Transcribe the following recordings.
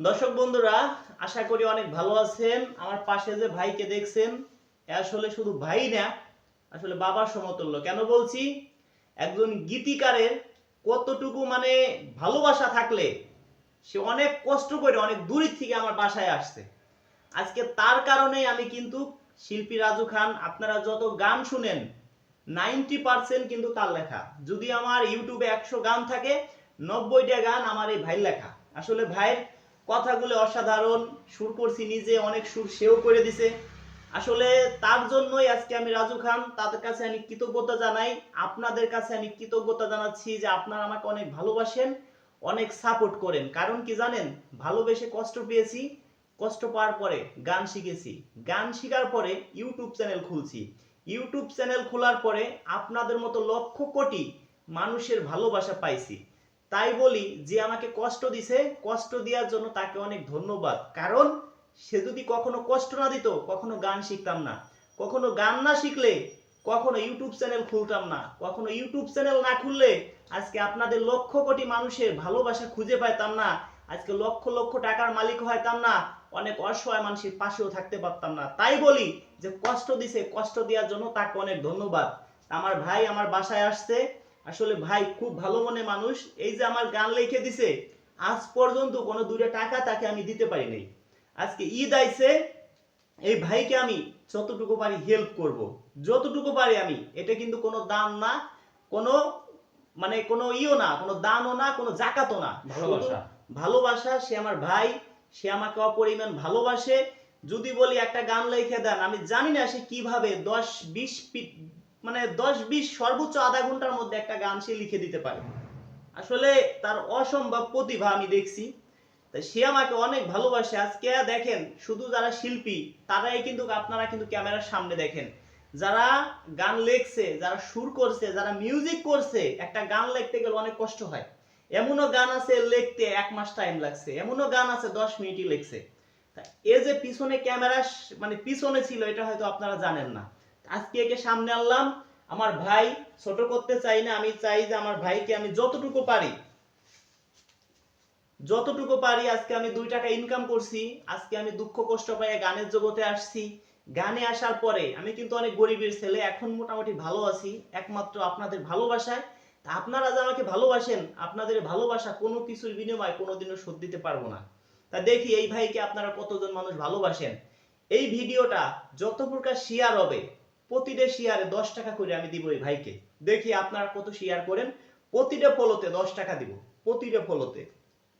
দর্শক বন্ধুরা, আশা করি অনেক ভালো আছেন। আমার পাশে যে ভাইকে দেখছেন আসলে শুধু ভাই না, আসলে বাবার সমতুল্য। কেন বলছি? একজন গীতিকারের কতটুকু মানে ভালোবাসা থাকলে সে অনেক কষ্ট করে অনেক দূরের থেকে আমার বাসায় আসছে। আজকে তার কারণে আমি কিন্তু শিল্পী রাজু খান, আপনারা যত গান শুনেন, নাইনটি পার্সেন্ট কিন্তু তার লেখা। যদি আমার ইউটিউবে একশো গান থাকে, নব্বইটা গান আমার এই ভাই লেখা। আসলে ভাইয়ের কথাগুলো অসাধারণ, সুর করছি নিজে, অনেক সুর সেও করে দিছে। আসলে তার জন্যই আজকে আমি রাজু খান, তাদের কাছে আমি কৃতজ্ঞতা জানাই। আপনাদের কাছে আমি কৃতজ্ঞতা জানাচ্ছি যে আপনারা আমাকে অনেক ভালোবাসেন, অনেক সাপোর্ট করেন। কারণ কি জানেন? ভালোবেসে কষ্ট পেয়েছি, কষ্ট পাওয়ার পরে গান শিখেছি। গান শেখার পরে ইউটিউব চ্যানেল খুলছি। ইউটিউব চ্যানেল খোলার পরে আপনাদের মতো লক্ষ কোটি মানুষের ভালোবাসা পাইছি। তাই বলি যে আমাকে কষ্ট দিছে, কষ্ট দেওয়ার জন্য তাকে অনেক ধন্যবাদ। কারণ সে যদি কখনো কষ্ট না দিত, কখনো গান শিখতাম না। কখনো গান না শিখলে, কখনো ইউটিউব চ্যানেল খুলতাম না। কখনো ইউটিউব চ্যানেল না খুললে, আজকে আপনাদের লক্ষ কোটি মানুষের ভালোবাসা খুঁজে পাইতাম না। আজকে লক্ষ লক্ষ টাকার মালিক হইতাম না। অনেক অসহায় মানুষের পাশেও থাকতে পারতাম না। তাই বলি যে কষ্ট দিছে, কষ্ট দেওয়ার জন্য তাকে অনেক ধন্যবাদ। আমার ভাই আমার বাসায় আসছে। আসলে ভাই খুব ভালো মনে মানুষ। এই যে আমার গান লিখে দিছে আজ পর্যন্ত কোনো দূরে টাকা তাকে আমি দিতে পারি নাই। আজকে ঈদ আইছে এই ভাইকে আমি যতটুকু পারি হেল্প করব। যতটুকু পারি আমি এটা কিন্তু কোনো দাম না কোনো মানে কোনো ইও না কোনো দানও না কোনো জাকাতও না। ভালোবাসা। ভালোবাসা সে আমার ভাই সে আমাকে অপরিমাণ ভালোবাসে। যদি বলি একটা গান লিখে দেন আমি জানি না সে কীভাবে দশ বিশ মানে দশ বিশ সর্বোচ্চ আধা ঘণ্টার মধ্যে একটা গান সে লিখে দিতে পারে। আসলে তার অসম্ভব প্রতিভা আমি দেখছি। তা সে আমাকে অনেক ভালোবাসে। আজকে দেখেন, শুধু যারা শিল্পী, তারাই কিন্তু আপনারা কিন্তু ক্যামেরার সামনে দেখেন। যারা গান লেখছে, যারা সুর করছে, যারা মিউজিক করছে, একটা গান লিখতে গেলে অনেক কষ্ট হয়। এমনও গান আছে লিখতে এক মাস টাইম লাগছে। এমনও গান আছে দশ মিনিটই লিখছে। এ যে পিছনে ক্যামেরা মানে পিছনে ছিল, এটা হয়তো আপনারা জানেন না। আজকে একে সামনে আনলাম। আমার ভাই ছোট করতে চাই না, আমি চাই যে আমার ভাইকে আমি যতটুকু পারি যতটুকু পারি আজকে আমি দুই টাকা ইনকাম করছি। আজকে আমি দুঃখ কষ্ট পাই গানের জগতে আসছি। গানে আসার পরে আমি কিন্তু অনেক গরিবের ছেলে, এখন মোটামুটি ভালো আছি, একমাত্র আপনাদের ভালোবাসায়। তা আপনারা যে আমাকে ভালোবাসেন, আপনাদের ভালোবাসা কোনো কিছুর বিনিময়ে কোনোদিনও শোধ দিতে পারব না। তা দেখি এই ভাইকে আপনারা কতজন মানুষ ভালোবাসেন। এই ভিডিওটা যত প্রকার শেয়ার হবে প্রতিটা শেয়ারে দশ টাকা করে আমি দিব এই ভাইকে। দেখি আপনারা কত শেয়ার করেন। প্রতিটা ফলোতে দশ টাকা দিব। প্রতিটা ফলোতে।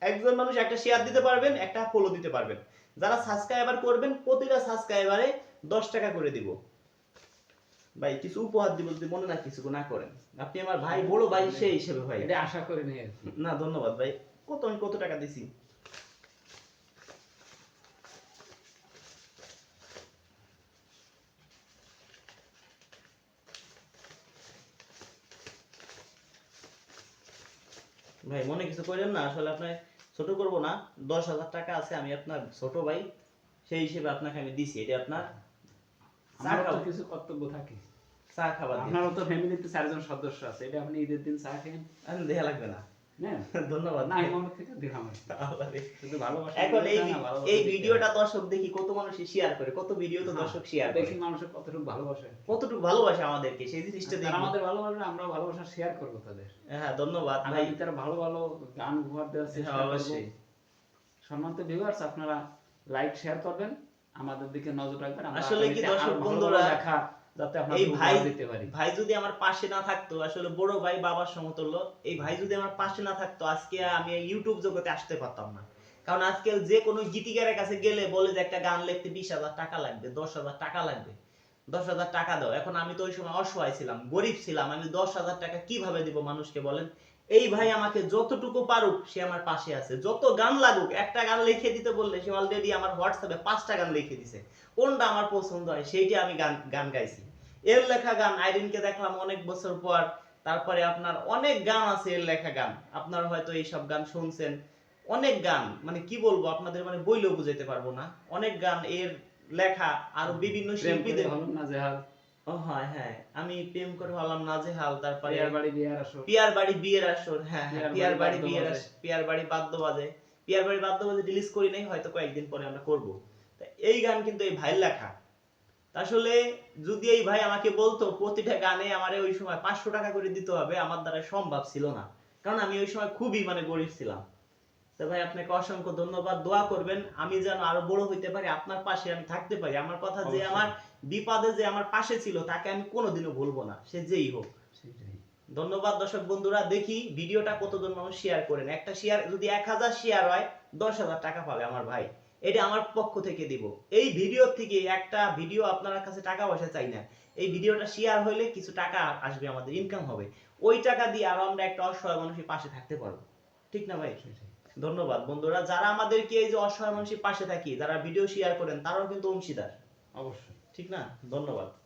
একজন মানুষ একটা শেয়ার দিতে পারবেন একটা ফলো দিতে পারবেন। যারা সাবস্ক্রাইবার করবেন প্রতিটা সাবস্ক্রাইবারে দশ টাকা করে দিব। ভাই কিছু উপহার দিব যদি মনে না কিছু না করেন। আপনি আমার ভাই বড় ভাই সেই হিসেবে ভাই। এটা আশা করি কি। না ধন্যবাদ ভাই। কত আমি কত টাকা দিছি? ভাই মনে কিছু করেন না আসলে আপনার ছোট করব না দশ হাজার টাকা আছে আমি আপনার ছোট ভাই সেই হিসেবে আপনাকে আমি দিছি এটা আপনার আমারও কিছু কর্তব্য থাকে। চা খাবার আপনারও তো ফ্যামিলিতে চারজন সদস্য আছে এটা আপনি ঈদের দিন চা খেয়ে আমি দেয়া লাগবে না। ধন্যবাদ। না এই থেকে দিলাম আর কি। আল্লাহ রে। শুধু ভালোবাসা এখন এই দিতে না, ভালোবাসা এই ভিডিওটা দর্শক দেখি কত মানুষ শেয়ার করে কত ভিডিও তো দর্শক শেয়ার করে। দেখি কতটুকু ভালোবাসে। কতটুকু ভালোবাসে আমাদেরকে সেই জিনিসটা দেখি। আমাদের ভালোবাসবে আমরা ভালোবাসা শেয়ার করব তাদের। হ্যাঁ ধন্যবাদ ভাই। তারা ভালো ভালো গান উপহার দেওয়ার চেষ্টা অবশ্যই। সম্মানিত ভিউয়ার্স আপনারা লাইক শেয়ার করবেন। আমাদের দিকে নজর রাখবেন। আসলে কি দর্শক বন্ধুরা, লেখা যাতে এই ভাই দিতে পারি। ভাই যদি আমার পাশে না থাকতো আসলে বড় ভাই বাবার সমতুল্য এই ভাই যদি আমার পাশে না থাকতো আজকে আমি ইউটিউব জগতে আসতে পারতাম না। কারণ আজকে যে কোনো গীতিকারের কাছে গেলে বলে যে একটা গান লিখতে বিশ হাজার টাকা লাগবে দশ হাজার টাকা লাগবে। দশ হাজার টাকা দাও। এখন আমি তো ওই সময় অসহায় ছিলাম গরিব ছিলাম। আমি দশ হাজার টাকা কীভাবে দিব মানুষকে বলেন? এই ভাই আমাকে যতটুকু পারুক সে আমার পাশে আছে। যত গান লাগুক একটা গান লিখে দিতে বললে সে অলরেডি আমার হোয়াটসঅ্যাপে পাঁচটা গান লিখে দিছে। কোনটা আমার পছন্দ হয় সেইটা আমি গান গান গাইছি। এর লেখা গান আইরিনকে দেখলাম অনেক বছর পর। তারপরে আপনার অনেক গান আছে এর লেখা গান। আপনারা হয়তো এইসব গান শুনছেন। অনেক গান মানে কি বলব আপনাদের মানে বইলেও বুঝাইতে পারব না। অনেক গান এর লেখা আর বিভিন্ন শিল্পীদের ও হ্যাঁ হ্যাঁ। আমি প্রেম করে হলাম নাজেহাল তারপরে বিয়ার বাড়ি বিয়ার আসো পিয়ার বাড়ি বিয়ের আসর হ্যাঁ হ্যাঁ পিয়ার পিয়ার বাড়ি বিয়ের। পিয়ার বাড়ি বাদ্য বাজে পিয়ার বাড়ি বাদ্য বাজে রিলিজ করি নাই হয়তো কয়েকদিন পরে আমরা করব। এই গান কিন্তু এই ভাইয়ের লেখা। আসলে যদি এই ভাই আমাকে বলতো প্রতিটা গানে আমার ওই সময় পাঁচশো টাকা করে দিতে হবে আমার দ্বারা সম্ভব ছিল না। কারণ আমি ওই সময় খুবই মানে গরিব ছিলাম। তো ভাই আপনাকে অসংখ্য ধন্যবাদ। দোয়া করবেন আমি যেন আরও বড় হইতে পারি আপনার পাশে আমি থাকতে পারি। আমার কথা যে আমার বিপদে যে আমার পাশে ছিল তাকে আমি কোনোদিনও ভুলবো না। সে যেই হোক। ধন্যবাদ দর্শক বন্ধুরা। দেখি ভিডিওটা কতজন মানুষ শেয়ার করেন। একটা শেয়ার যদি এক হাজার শেয়ার হয় দশ হাজার টাকা পাবে আমার ভাই। এটা আমার পক্ষ থেকে দিব। এই ভিডিও থেকে একটা ভিডিও আপনার কাছে টাকা পয়সা চাই না। এই ভিডিওটা শেয়ার হলে কিছু টাকা আসবে আমাদের ইনকাম হবে। ওই টাকা দিয়ে আরও আমরা একটা অসহায় মানুষের পাশে থাকতে পারব। ঠিক না ভাই? ধন্যবাদ বন্ধুরা। যারা আমাদেরকে এই যে অসহায় মানুষের পাশে থাকি যারা ভিডিও শেয়ার করেন তারাও কিন্তু অংশীদার। অবশ্যই। ঠিক না? ধন্যবাদ।